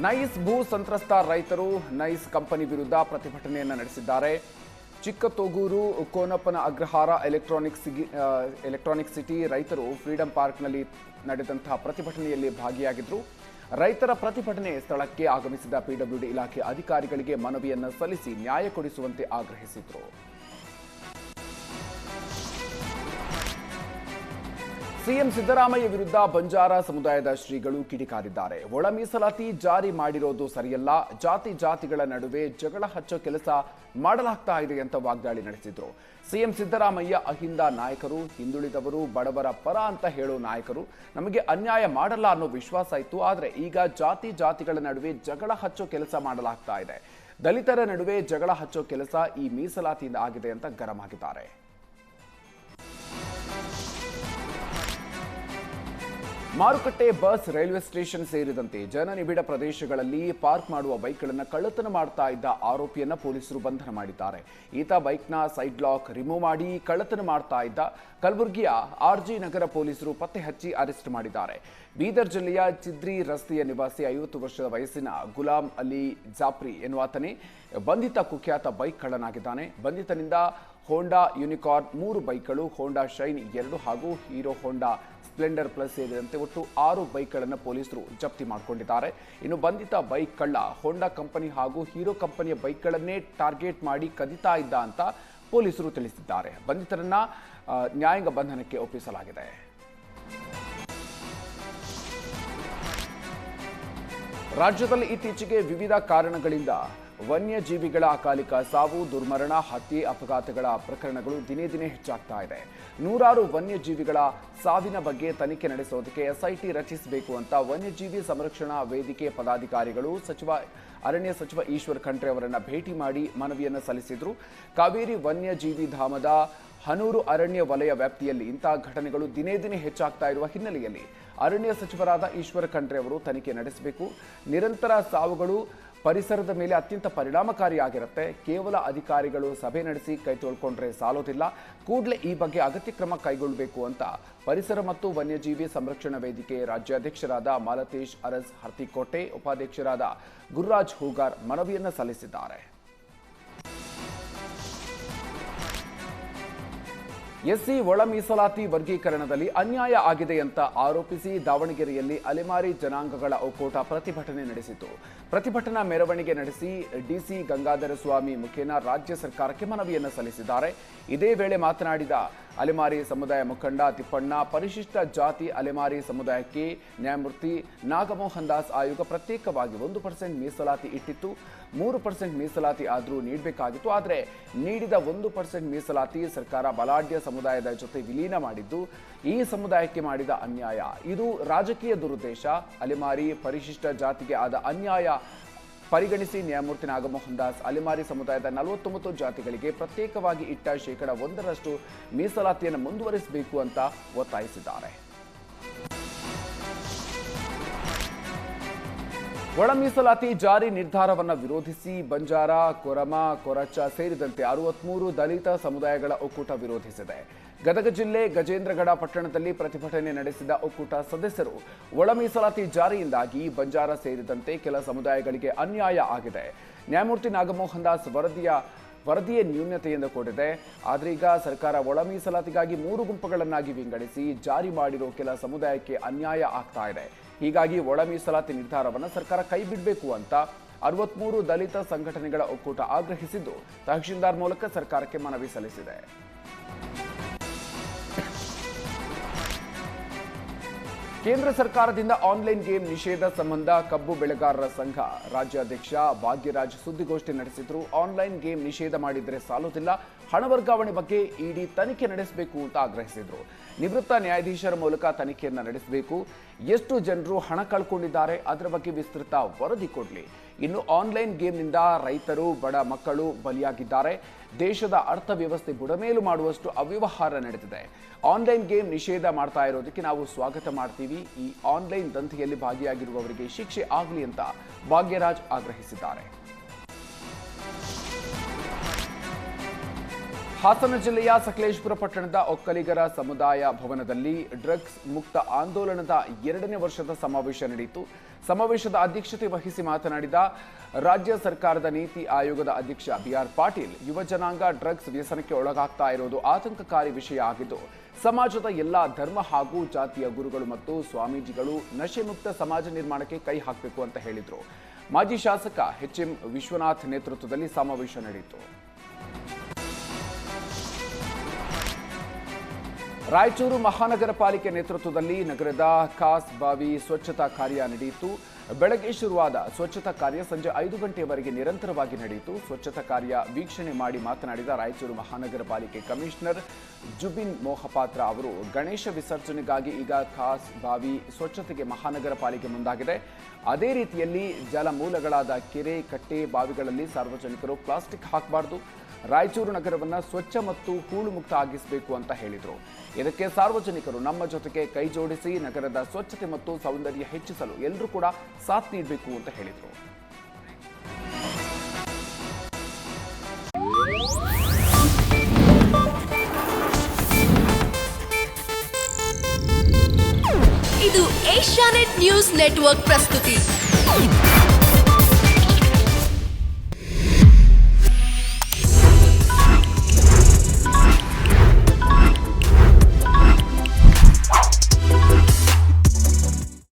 Nice ಭೂ ಸಂತ್ರಸ್ತ ರೈತರು ನೈಸ್ ಕಂಪನಿ ವಿರುದ್ಧ ಪ್ರತಿಭಟನೆಯನ್ನು ನಡೆಸಿದ್ದಾರೆ. ಚಿಕ್ಕತೊಗೂರು ಕೋನಪ್ಪನ ಅಗ್ರಹಾರ ಎಲೆಕ್ಟ್ರಾನಿಕ್ ಸಿಗಿ ಎಲೆಕ್ಟ್ರಾನಿಕ್ ಸಿಟಿ ರೈತರು ಫ್ರೀಡಂ ಪಾರ್ಕ್ನಲ್ಲಿ ನಡೆದಂತಹ ಪ್ರತಿಭಟನೆಯಲ್ಲಿ ಭಾಗಿಯಾಗಿದ್ದರು ರೈತರ ಪ್ರತಿಭಟನೆ ಸ್ಥಳಕ್ಕೆ ಆಗಮಿಸಿದ ಪಿಡಬ್ಲ್ಯೂಡಿ ಇಲಾಖೆ ಅಧಿಕಾರಿಗಳಿಗೆ ಮನವಿಯನ್ನು ಸಲ್ಲಿಸಿ ನ್ಯಾಯ ಕೊಡಿಸುವಂತೆ ಆಗ್ರಹಿಸಿದರು. ಸಿಎಂ ಸಿದ್ದರಾಮಯ್ಯ ವಿರುದ್ಧ ಬಂಜಾರ ಸಮುದಾಯದ ಶ್ರೀಗಳು ಕಿಡಿಕಾರಿದ್ದಾರೆ. ಒಳ ಮೀಸಲಾತಿ ಜಾರಿ ಮಾಡಿರೋದು ಸರಿಯಲ್ಲ. ಜಾತಿ ಜಾತಿಗಳ ನಡುವೆ ಜಗಳ ಹಚ್ಚೋ ಕೆಲಸ ಮಾಡಲಾಗ್ತಾ ಇದೆ ಅಂತ ವಾಗ್ದಾಳಿ ನಡೆಸಿದ್ರು. ಸಿಎಂ ಸಿದ್ದರಾಮಯ್ಯ ಅಹಿಂದ ನಾಯಕರು, ಹಿಂದುಳಿದವರು, ಬಡವರ ಪರ ಅಂತ ಹೇಳೋ ನಾಯಕರು ನಮಗೆ ಅನ್ಯಾಯ ಮಾಡಲ್ಲ ಅನ್ನೋ ವಿಶ್ವಾಸ ಇತ್ತು. ಆದರೆ ಈಗ ಜಾತಿ ಜಾತಿಗಳ ನಡುವೆ ಜಗಳ ಹಚ್ಚೋ ಕೆಲಸ ಮಾಡಲಾಗ್ತಾ ಇದೆ. ದಲಿತರ ನಡುವೆ ಜಗಳ ಹಚ್ಚೋ ಕೆಲಸ ಈ ಮೀಸಲಾತಿಯಿಂದ ಆಗಿದೆ ಅಂತ ಗರಂ ಆಗಿದ್ದಾರೆ. ಮಾರುಕಟ್ಟೆ ಬಸ್, ರೈಲ್ವೆ ಸ್ಟೇಷನ್ ಸೇರಿದಂತೆ ಜನನಿಬಿಡ ಪ್ರದೇಶಗಳಲ್ಲಿ ಪಾರ್ಕ್ ಮಾಡುವ ಬೈಕ್ಗಳನ್ನು ಕಳ್ಳತನ ಮಾಡ್ತಾ ಇದ್ದ ಆರೋಪಿಯನ್ನ ಪೊಲೀಸರು ಬಂಧನ ಮಾಡಿದ್ದಾರೆ. ಈತ ಬೈಕ್ನ ಸೈಡ್ ಲಾಕ್ ರಿಮೂವ್ ಮಾಡಿ ಕಳ್ಳತನ ಮಾಡ್ತಾ ಇದ್ದ ಕಲಬುರಗಿಯ ಆರ್ಜಿ ನಗರ ಪೊಲೀಸರು ಪತ್ತೆ ಹಚ್ಚಿ ಅರೆಸ್ಟ್ ಮಾಡಿದ್ದಾರೆ. ಬೀದರ್ ಜಿಲ್ಲೆಯ ಚಿದ್ರಿ ರಸ್ತೆಯ ನಿವಾಸಿ ಐವತ್ತು ವರ್ಷದ ವಯಸ್ಸಿನ ಗುಲಾಂ ಅಲಿ ಜಾಫ್ರಿ ಎನ್ನುವಾತನೇ ಬಂಧಿತ ಕುಖ್ಯಾತ ಬೈಕ್ ಕಳ್ಳನಾಗಿದ್ದಾನೆ ಬಂಧಿತನಿಂದ ಹೋಂಡಾ ಯುನಿಕಾರ್ನ್ ಮೂರು ಬೈಕ್ಗಳು ಹೋಂಡಾ ಶೈನ್ ಎರಡು ಹಾಗೂ ಹೀರೋ ಹೋಂಡಾ ಸ್ಪ್ಲೆಂಡರ್ ಪ್ಲಸ್ ಸೇರಿದಂತೆ ಒಟ್ಟು ಆರು ಬೈಕ್ಗಳನ್ನು ಪೊಲೀಸರು ಜಪ್ತಿ ಮಾಡಿಕೊಂಡಿದ್ದಾರೆ. ಇನ್ನು ಬಂಧಿತ ಬೈಕ್ ಕಳ್ಳ ಹೋಂಡಾ ಕಂಪನಿ ಹಾಗೂ ಹೀರೋ ಕಂಪನಿಯ ಬೈಕ್ಗಳನ್ನೇ ಟಾರ್ಗೆಟ್ ಮಾಡಿ ಕದಿತಾ ಇದ್ದ ಅಂತ ಪೊಲೀಸರು ತಿಳಿಸಿದ್ದಾರೆ. ಬಂಧಿತರನ್ನ ನ್ಯಾಯಾಂಗ ಬಂಧನಕ್ಕೆ ಒಪ್ಪಿಸಲಾಗಿದೆ. ರಾಜ್ಯದಲ್ಲಿ ಇತ್ತೀಚೆಗೆ ವಿವಿಧ ಕಾರಣಗಳಿಂದ ವನ್ಯಜೀವಿಗಳ ಅಕಾಲಿಕ ಸಾವು, ದುರ್ಮರಣ, ಹತ್ಯೆ, ಅಪಘಾತಗಳ ಪ್ರಕರಣಗಳು ದಿನೇ ದಿನೇ ಹೆಚ್ಚಾಗ್ತಾ ಇದೆ. ನೂರಾರು ವನ್ಯಜೀವಿಗಳ ಸಾವಿನ ಬಗ್ಗೆ ತನಿಖೆ ನಡೆಸೋದಕ್ಕೆ ಎಸ್ಐಟಿ ರಚಿಸಬೇಕು ಅಂತ ವನ್ಯಜೀವಿ ಸಂರಕ್ಷಣಾ ವೇದಿಕೆ ಪದಾಧಿಕಾರಿಗಳು ಸಚಿವ, ಅರಣ್ಯ ಸಚಿವ ಈಶ್ವರ್ ಖಂಡ್ರೆ ಅವರನ್ನ ಭೇಟಿ ಮಾಡಿ ಮನವಿಯನ್ನು ಸಲ್ಲಿಸಿದ್ರು. ಕಾವೇರಿ ವನ್ಯಜೀವಿ ಧಾಮದ ಹನೂರು ಅರಣ್ಯ ವಲಯ ವ್ಯಾಪ್ತಿಯಲ್ಲಿ ಇಂತಹ ಘಟನೆಗಳು ದಿನೇ ದಿನೇ ಹೆಚ್ಚಾಗ್ತಾ ಇರುವ ಹಿನ್ನೆಲೆಯಲ್ಲಿ ಅರಣ್ಯ ಸಚಿವರಾದ ಈಶ್ವರ ಖಂಡ್ರೆ ಅವರು ತನಿಖೆ ನಡೆಸಬೇಕು. ನಿರಂತರ ಸಾವುಗಳು ಪರಿಸರದ ಮೇಲೆ ಅತ್ಯಂತ ಪರಿಣಾಮಕಾರಿಯಾಗಿರುತ್ತೆ. ಕೇವಲ ಅಧಿಕಾರಿಗಳು ಸಭೆ ನಡೆಸಿ ಕೈ ತೊಳ್ಕೊಂಡ್ರೆ ಸಾಲೋದಿಲ್ಲ. ಕೂಡಲೇ ಈ ಬಗ್ಗೆ ಅಗತ್ಯ ಕ್ರಮ ಕೈಗೊಳ್ಳಬೇಕು ಅಂತ ಪರಿಸರ ಮತ್ತು ವನ್ಯಜೀವಿ ಸಂರಕ್ಷಣಾ ವೇದಿಕೆ ರಾಜ್ಯಾಧ್ಯಕ್ಷರಾದ ಮಾಲತೇಶ್ ಅರಸ್ ಹರ್ತಿಕೋಟೆ ಉಪಾಧ್ಯಕ್ಷರಾದ ಗುರುರಾಜ್ ಹೂಗಾರ್ ಮನವಿಯನ್ನು ಸಲ್ಲಿಸಿದ್ದಾರೆ. ಎಸ್ಸಿ ಒಳ ಮೀಸಲಾತಿ ವರ್ಗೀಕರಣದಲ್ಲಿ ಅನ್ಯಾಯ ಆಗಿದೆ ಅಂತ ಆರೋಪಿಸಿ ದಾವಣಗೆರೆಯಲ್ಲಿ ಅಲೆಮಾರಿ ಜನಾಂಗಗಳ ಒಕ್ಕೂಟ ಪ್ರತಿಭಟನೆ ನಡೆಸಿತು ಪ್ರತಿಭಟನಾ ಮೆರವಣಿಗೆ ನಡೆಸಿ ಡಿಸಿ ಗಂಗಾಧರ ಸ್ವಾಮಿ ಮುಖೇನ ರಾಜ್ಯ ಸರ್ಕಾರಕ್ಕೆ ಮನವಿಯನ್ನು ಸಲ್ಲಿಸಿದ್ದಾರೆ. ಇದೇ ವೇಳೆ ಮಾತನಾಡಿದ ಅಲೆಮಾರಿ ಸಮುದಾಯ ಮುಖಂಡ ತಿಪ್ಪಣ್ಣ, ಪರಿಶಿಷ್ಟ ಜಾತಿ ಅಲೆಮಾರಿ ಸಮುದಾಯಕ್ಕೆ ನ್ಯಾಯಮೂರ್ತಿ ನಾಗಮೋಹನ್ ದಾಸ್ ಆಯೋಗ ಪ್ರತ್ಯೇಕವಾಗಿ ಒಂದು ಪರ್ಸೆಂಟ್ ಮೀಸಲಾತಿ ಇಟ್ಟಿತ್ತು. ಮೂರು ಪರ್ಸೆಂಟ್ ಮೀಸಲಾತಿ ಆದರೂ ನೀಡಬೇಕಾಗಿತ್ತು. ಆದರೆ ನೀಡಿದ ಒಂದು ಪರ್ಸೆಂಟ್ ಮೀಸಲಾತಿ ಸರ್ಕಾರ ಬಲಾಢ್ಯ ಸಮುದಾಯದ ಜೊತೆ ವಿಲೀನ ಮಾಡಿದ್ದು, ಈ ಸಮುದಾಯಕ್ಕೆ ಮಾಡಿದ ಅನ್ಯಾಯ. ಇದು ರಾಜಕೀಯ ದುರುದ್ದೇಶ. ಅಲೆಮಾರಿ ಪರಿಶಿಷ್ಟ ಜಾತಿಗೆ ಆದ ಅನ್ಯಾಯ ಪರಿಗಣಿಸಿ ನ್ಯಾಯಮೂರ್ತಿ ನಾಗಮೋಹನ್ ದಾಸ್ ಅಲೆಮಾರಿ ಸಮುದಾಯದ ನಲವತ್ತೊಂಬತ್ತು ಜಾತಿಗಳಿಗೆ ಪ್ರತ್ಯೇಕವಾಗಿ ಇಟ್ಟ ಶೇಕಡಾ ಒಂದರಷ್ಟು ಮೀಸಲಾತಿಯನ್ನು ಮುಂದುವರಿಸಬೇಕು ಅಂತ ಒತ್ತಾಯಿಸಿದ್ದಾರೆ. ಒಳ ಮೀಸಲಾತಿ ಜಾರಿ ನಿರ್ಧಾರವನ್ನು ವಿರೋಧಿಸಿ ಬಂಜಾರ, ಕೊರಮ, ಕೊರಚ ಸೇರಿದಂತೆ ಅರವತ್ಮೂರು ದಲಿತ ಸಮುದಾಯಗಳ ಒಕ್ಕೂಟ ವಿರೋಧಿಸಿದೆ. ಗದಗ ಜಿಲ್ಲೆ ಗಜೇಂದ್ರಗಡ ಪಟ್ಟಣದಲ್ಲಿ ಪ್ರತಿಭಟನೆ ನಡೆಸಿದ ಒಕ್ಕೂಟ ಸದಸ್ಯರು ಒಳ ಮೀಸಲಾತಿ ಜಾರಿಯಿಂದಾಗಿ ಬಂಜಾರ ಸೇರಿದಂತೆ ಕೆಲ ಸಮುದಾಯಗಳಿಗೆ ಅನ್ಯಾಯ ಆಗಿದೆ. ನ್ಯಾಯಮೂರ್ತಿ ನಾಗಮೋಹನ್ ದಾಸ್ ವರದಿಯ ವರದಿಯೇ ನ್ಯೂನ್ಯತೆಯಿಂದ ಕೂಡಿದೆ. ಈಗ ಸರ್ಕಾರ ಒಳ ಮೀಸಲಾತಿಗಾಗಿ ಮೂರು ಗುಂಪುಗಳನ್ನಾಗಿ ವಿಂಗಡಿಸಿ ಜಾರಿ ಮಾಡಿರೋ ಕೆಲ ಸಮುದಾಯಕ್ಕೆ ಅನ್ಯಾಯ ಆಗ್ತಾ ಇದೆ. ಹೀಗಾಗಿ ಒಳ ಮೀಸಲಾತಿ ನಿರ್ಧಾರವನ್ನು ಸರ್ಕಾರ ಕೈ ಬಿಡಬೇಕು ಅಂತ ಅರವತ್ಮೂರು ದಲಿತ ಸಂಘಟನೆಗಳ ಒಕ್ಕೂಟ ಆಗ್ರಹಿಸಿದ್ದು, ತಹಶೀಲ್ದಾರ್ ಮೂಲಕ ಸರ್ಕಾರಕ್ಕೆ ಮನವಿ ಸಲ್ಲಿಸಿದೆ. ಕೇಂದ್ರ ಸರ್ಕಾರದಿಂದ ಆನ್ಲೈನ್ ಗೇಮ್ ನಿಷೇಧ ಸಂಬಂಧ ಕಬ್ಬು ಬೆಳೆಗಾರರ ಸಂಘ ರಾಜ್ಯಾಧ್ಯಕ್ಷ ಭಾಗ್ಯರಾಜ್ ಸುದ್ದಿಗೋಷ್ಠಿ ನಡೆಸಿದ್ರು. ಆನ್ಲೈನ್ ಗೇಮ್ ನಿಷೇಧ ಮಾಡಿದರೆ ಸಾಲುತ್ತಿಲ್ಲ ಹಣ ವರ್ಗಾವಣೆ ಬಗ್ಗೆ ಇಡಿ ತನಿಖೆ ನಡೆಸಬೇಕು ಅಂತ ಆಗ್ರಹಿಸಿದ್ರು. ನಿವೃತ್ತ ನ್ಯಾಯಾಧೀಶರ ಮೂಲಕ ತನಿಖೆಯನ್ನು ನಡೆಸಬೇಕು. ಎಷ್ಟು ಜನರು ಹಣ ಕಳ್ಕೊಂಡಿದ್ದಾರೆ? ಅದರ ಬಗ್ಗೆ ವಿಸ್ತೃತ ವರದಿ ಕೊಡಲಿ. ಇನ್ನು ಆನ್ಲೈನ್ ಗೇಮ್ನಿಂದ ರೈತರು, ಬಡ ಮಕ್ಕಳು ಬಲಿಯಾಗಿದ್ದಾರೆ. ದೇಶದ ಅರ್ಥವ್ಯವಸ್ಥೆ ಬುಡಮೇಲು ಮಾಡುವಷ್ಟು ಅವ್ಯವಹಾರ ನಡೆದಿದೆ. ಆನ್ಲೈನ್ ಗೇಮ್ ನಿಷೇಧ ಮಾಡ್ತಾ ಇರೋದಕ್ಕೆ ನಾವು ಸ್ವಾಗತ ಮಾಡ್ತೀವಿ. ಈ ಆನ್ಲೈನ್ ದಂಧೆಯಲ್ಲಿ ಭಾಗಿಯಾಗಿರುವವರಿಗೆ ಶಿಕ್ಷೆ ಆಗಲಿ ಅಂತ ಭಾಗ್ಯರಾಜ್ ಆಗ್ರಹಿಸಿದ್ದಾರೆ. ಹಾಸನ ಜಿಲ್ಲೆಯ ಸಕಲೇಶಪುರ ಪಟ್ಟಣದ ಒಕ್ಕಲಿಗರ ಸಮುದಾಯ ಭವನದಲ್ಲಿ ಡ್ರಗ್ಸ್ ಮುಕ್ತ ಆಂದೋಲನದ ಎರಡನೇ ವರ್ಷದ ಸಮಾವೇಶ ನಡೆಯಿತು. ಸಮಾವೇಶದ ಅಧ್ಯಕ್ಷತೆ ವಹಿಸಿ ಮಾತನಾಡಿದ ರಾಜ್ಯ ಸರ್ಕಾರದ ನೀತಿ ಆಯೋಗದ ಅಧ್ಯಕ್ಷ ಬಿಆರ್ ಪಾಟೀಲ್, ಯುವ ಜನಾಂಗ ಡ್ರಗ್ಸ್ ವ್ಯಸನಕ್ಕೆ ಒಳಗಾಗ್ತಾ ಇರೋದು ಆತಂಕಕಾರಿ ವಿಷಯ ಆಗಿದ್ದು, ಸಮಾಜದ ಎಲ್ಲ ಧರ್ಮ ಹಾಗೂ ಜಾತಿಯ ಗುರುಗಳು ಮತ್ತು ಸ್ವಾಮೀಜಿಗಳು ನಶೆ ಮುಕ್ತ ಸಮಾಜ ನಿರ್ಮಾಣಕ್ಕೆ ಕೈ ಹಾಕಬೇಕು ಅಂತ ಹೇಳಿದರು. ಮಾಜಿ ಶಾಸಕ ಎಚ್ ಎಂ ವಿಶ್ವನಾಥ್ ನೇತೃತ್ವದಲ್ಲಿ ಸಮಾವೇಶ ನಡೆಯಿತು. ರಾಯಚೂರು ಮಹಾನಗರ ಪಾಲಿಕೆ ನೇತೃತ್ವದಲ್ಲಿ ನಗರದ ಖಾಸ್ ಬಾವಿ ಸ್ವಚ್ಛತಾ ಕಾರ್ಯ ನಡೆಯಿತು. ಬೆಳಗ್ಗೆ ಶುರುವಾದ ಸ್ವಚ್ಛತಾ ಕಾರ್ಯ ಸಂಜೆ ಐದು ಗಂಟೆಯವರೆಗೆ ನಿರಂತರವಾಗಿ ನಡೆಯಿತು. ಸ್ವಚ್ಛತಾ ಕಾರ್ಯ ವೀಕ್ಷಣೆ ಮಾಡಿ ಮಾತನಾಡಿದ ರಾಯಚೂರು ಮಹಾನಗರ ಪಾಲಿಕೆ ಕಮಿಷನರ್ ಜುಬಿನ್ ಮೋಹಪಾತ್ರ ಅವರು, ಗಣೇಶ ವಿಸರ್ಜನೆಗಾಗಿ ಈಗ ಖಾಸ್ ಬಾವಿ ಸ್ವಚ್ಛತೆಗೆ ಮಹಾನಗರ ಪಾಲಿಕೆ ಮುಂದಾಗಿದೆ. ಅದೇ ರೀತಿಯಲ್ಲಿ ಜಲಮೂಲಗಳಾದ ಕೆರೆ, ಕಟ್ಟೆ, ಬಾವಿಗಳಲ್ಲಿ ಸಾರ್ವಜನಿಕರು ಪ್ಲಾಸ್ಟಿಕ್ ಹಾಕಬಾರ್ದು. ರಾಯಚೂರು ನಗರವನ್ನು ಸ್ವಚ್ಛ ಮತ್ತು ಹೂಳು ಮುಕ್ತ ಆಗಿಸಬೇಕು ಅಂತ ಹೇಳಿದರು. ಇದಕ್ಕೆ ಸಾರ್ವಜನಿಕರು ನಮ್ಮ ಜೊತೆಗೆ ಕೈ ಜೋಡಿಸಿ ನಗರದ ಸ್ವಚ್ಛತೆ ಮತ್ತು ಸೌಂದರ್ಯ ಹೆಚ್ಚಿಸಲು ಎಲ್ಲರೂ ಕೂಡ ಸಾಥ್ ನೀಡಬೇಕು ಅಂತ ಹೇಳಿದರು. ಇದು ಏಷ್ಯಾನೆಟ್ ನ್ಯೂಸ್ ನೆಟ್ವರ್ಕ್ ಪ್ರಸ್ತುತಿ.